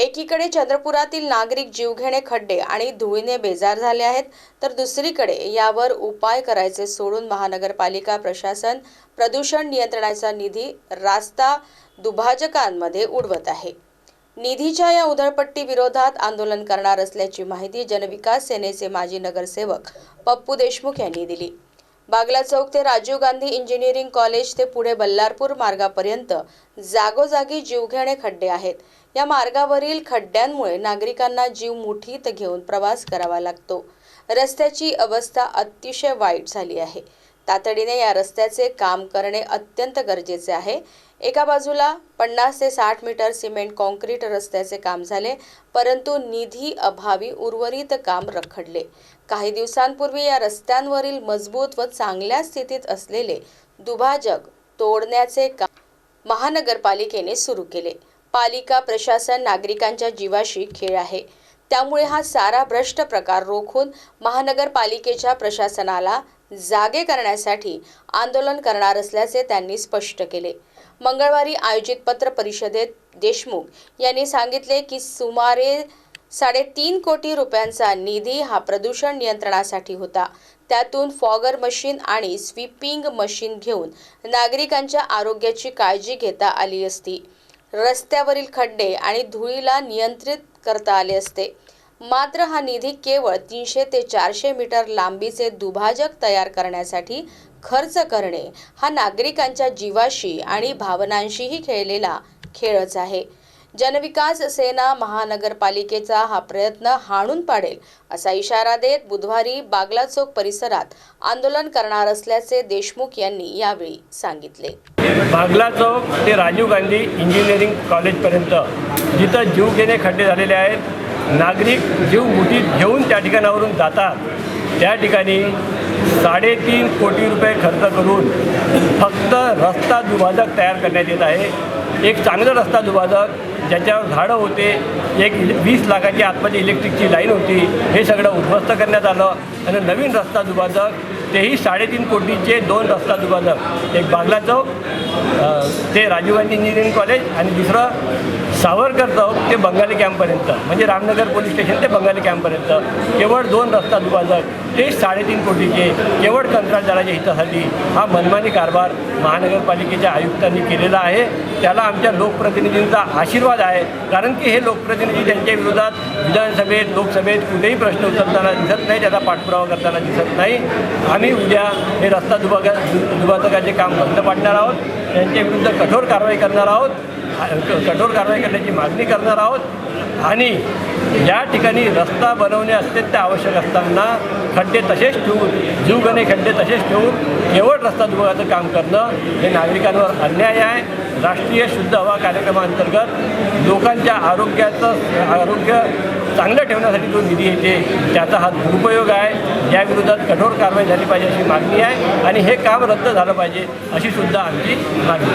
एकीकडे चंद्रपुरातील नागरिक जीवघेणे खड्डे आणि धुळीने बेजार झाले आहेत तर दुसरीकडे यावर उपाय करायचे सोडून महानगरपालिका प्रशासन प्रदूषण नियंत्रणाचा निधी रास्ता दुभाजकांमध्ये उडवत आहे. निधीच्या या उधळपट्टी विरोधात आंदोलन करणार असल्याची माहिती जनविकास सेनेचे माजी नगरसेवक पप्पू देशमुख यांनी दिली. बागला चौक ते राजीव गांधी इंजिनिअरिंग कॉलेज ते पुढे बल्लारपूर मार्गापर्यंत जागोजागी जीवघेणे खड्डे आहेत. या मार्गावरील खड्ड्यांमुळे नागरिकांना जीव मुठीत घेऊन प्रवास करावा लागतो. रस्त्याची अवस्था अतिशय वाईट झाली आहे. तातडीने या रस्त्याचे काम करणे अत्यंत गरजेचे आहे. एका बाजूला पन्नास ते साठ मीटर सिमेंट कॉन्क्रीट रस्त्याचे काम झाले परंतु निधी अभावी उर्वरित काम रखडले. काही दिवसांपूर्वी या रस्त्यांवरील मजबूत व चांगल्या स्थितीत असलेले दुभाजक तोडण्याचे काम महानगरपालिकेने सुरू केले. पालिका प्रशासन नागरिकांच्या जीवाशी खेळ आहे. त्यामुळे हा सारा भ्रष्ट प्रकार रोखून महानगरपालिकेच्या प्रशासनाला जागे करण्यासाठी आंदोलन करणार असल्याचे त्यांनी स्पष्ट केले. मंगळवारी आयोजित पत्र परिषदेत देशमुख यांनी सांगितले की सुमारे साडेतीन कोटी रुपयांचा निधी हा प्रदूषण नियंत्रणासाठी होता. त्यातून फॉगर मशीन आणि स्वीपिंग मशीन घेऊन नागरिकांच्या आरोग्याची काळजी घेता आली असती. रस्त्यावरील खड्डे आणि धुळीला नियंत्रित करता आले असते. मात्र हा निधी केवळ तीनशे ते चारशे मीटर लांबीचे दुभाजक तयार करण्यासाठी खर्च करणे हा नागरिकांच्या जीवाशी आणि भावनांशीही खेळलेला खेळच आहे. जनविकास सेना महानगरपालिकेचा हा प्रयत्न हाणून पाडेल असा इशारा देत बुधवारी बागला चौक परिसरात आंदोलन करणार असल्याचे देशमुख यांनी यावेळी सांगितले. बागला चौक ते राजीव गांधी इंजिनिअरिंग कॉलेजपर्यंत जिथं जीव घेणे खड्डे झालेले आहेत नागरिक जीव मुठीत घेऊन त्या ठिकाणावरून जातात. त्या ठिकाणी साडेतीन कोटी रुपये खर्च करून फक्त रस्ता दुभाजक तयार करण्यात येत आहे. एक चांगलं रस्ता दुभाजक ज्याच्यावर झाडं होते एक वीस लाखाची आतमध्ये इलेक्ट्रिकची लाईन होती हे सगळं उद्ध्वस्त करण्यात आलं. आणि नवीन रस्ता दुभाजक तेही साडेतीन कोटीचे दोन रस्ता दुभाजक. एक बांगला चौक ते राजीव गांधी इंजिनिअरिंग कॉलेज आणि दुसरं सावरकर चौक ते बंगाली कॅम्पपर्यंत म्हणजे रामनगर पोलीस स्टेशन ते बंगाली कॅम्पपर्यंत केवळ दोन रस्ता दुभाजक ते साडेतीन कोटीचे केवळ कंत्राटदाराच्या हितासाठी हा मनमानी कारभार महानगरपालिकेच्या आयुक्तांनी केलेला आहे. त्याला आमच्या लोकप्रतिनिधींचा आशीर्वाद आहे कारण की हे लोकप्रतिनिधी त्यांच्या विरोधात विधानसभेत लोकसभेत कुठेही प्रश्न उचलताना दिसत नाही त्याचा पाठपुरावा करताना दिसत नाही. आम्ही उद्या हे रस्ता दुभागा दुभाजकाचे काम बंद पाडणार आहोत त्यांच्या विरुद्ध कठोर कारवाई करणार आहोत. कठोर कारवाई करण्याची मागणी करणार आहोत. आणि या ठिकाणी रस्ता बनवणे अत्यंत आवश्यक असताना खड्डे तसेच ठेवून जीवघणे खड्डे तसेच ठेवून केवळ रस्ता दुभागाचं काम करणं हे नागरिकांवर अन्याय आहे. राष्ट्रीय शुद्ध हवा कार्यक्रमाअंतर्गत लोकांच्या आरोग्याचं आरोग्य चांगलं ठेवण्यासाठी जो निधी येते त्याचा हा दुरुपयोग आहे. या विरोधात कठोर कारवाई झाली पाहिजे अशी मागणी आहे. आणि हे काम रद्द झालं पाहिजे अशी सुद्धा आमची मागणी